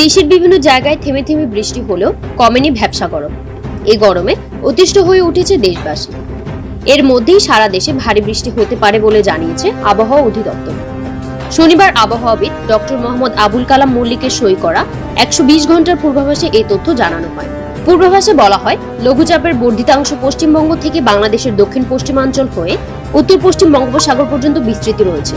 দেশের বিভিন্ন জায়গায় থেমে থেমে বৃষ্টি হলেও কমেনি ভ্যাবসা গরম। এই গরমে অতিষ্ঠ হয়ে উঠেছে দেশবাসী। এর মধ্যেই সারা দেশে ভারী বৃষ্টি হতে পারে বলে জানিয়েছে আবহাওয়া অধিদপ্তর। শনিবার আবহাওয়াবিদ ডক্টর মোহাম্মদ আবুল কালাম মল্লিকের সই করা একশো বিশ ঘণ্টার পূর্বাভাসে এই তথ্য জানানো হয়। পূর্বাভাসে বলা হয়, লঘুচাপের বর্ধিতাংশ পশ্চিমবঙ্গ থেকে বাংলাদেশের দক্ষিণ পশ্চিমাঞ্চল হয়ে উত্তর পশ্চিম বঙ্গোপসাগর পর্যন্ত বিস্তৃতি রয়েছে।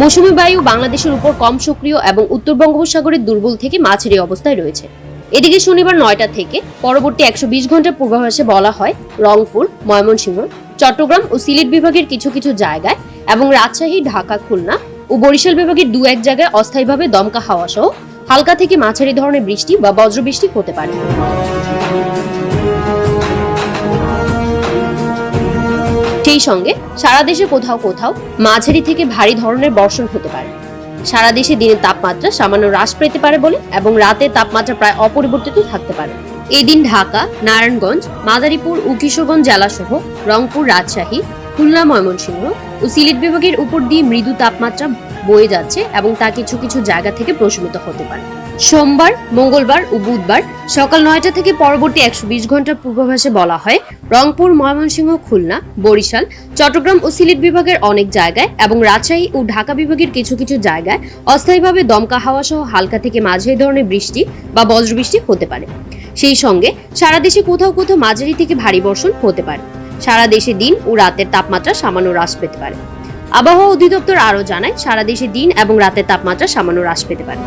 মৌসুমী বায়ু বাংলাদেশের উপর কম সক্রিয় এবং উত্তর বঙ্গোপসাগরের দুর্বল থেকে মাঝারি অবস্থায় রয়েছে। এদিকে শনিবার নয়টা থেকে পরবর্তী একশো বিশ ঘণ্টার পূর্বাভাসে বলা হয়, রংপুর, ময়মনসিংহ, চট্টগ্রাম ও সিলেট বিভাগের কিছু কিছু জায়গায় এবং রাজশাহী, ঢাকা, খুলনা ও বরিশাল বিভাগের দু এক জায়গায় অস্থায়ীভাবে দমকা হাওয়া সহ হালকা থেকে মাঝারি ধরনের বৃষ্টি বা বজ্রবৃষ্টি হতে পারে। সেই সঙ্গে সারা দেশে কোথাও কোথাও মাঝারি থেকে ভারী ধরনের বর্ষণ হতে পারে। সারা দেশে দিনের তাপমাত্রা সামান্য হ্রাস পেতে পারে বলে এবং রাতে তাপমাত্রা প্রায় অপরিবর্তিত থাকতে পারে। এদিন ঢাকা, নারায়ণগঞ্জ, মাদারীপুর ও কিশোরগঞ্জ জেলাসহ রংপুর, রাজশাহী, খুলনা, ময়মনসিংহ ও সিলেট বিভাগের উপর দিয়ে মৃদু তাপমাত্রা বয়ে যাচ্ছে এবং তা কিছু কিছু জায়গা থেকে প্রশমিত হতে পারে। সোমবার, মঙ্গলবার ও বুধবার সকাল নয়টা থেকে পরবর্তী একশো বিশ ঘণ্টার পূর্বাভাসে বলা হয় রংপুর, ময়মনসিংহ, খুলনা, বরিশাল, চট্টগ্রাম ও সিলেট বিভাগের অনেক জায়গায় এবং রাজশাহী ও ঢাকা বিভাগের কিছু কিছু জায়গায় অস্থায়ীভাবে দমকা হাওয়া সহ হালকা থেকে মাঝারি ধরনের বৃষ্টি বা বজ্রবৃষ্টি হতে পারে। সেই সঙ্গে সারা দেশে কোথাও কোথাও মাঝারি থেকে ভারী বর্ষণ হতে পারে। সারা দেশে দিন ও রাতের তাপমাত্রা সামান্য হ্রাস পেতে পারে। আবহাওয়া অধিদপ্তর আরও জানায়, সারা দেশে দিন এবং রাতের তাপমাত্রা সামান্য হ্রাস পেতে পারে।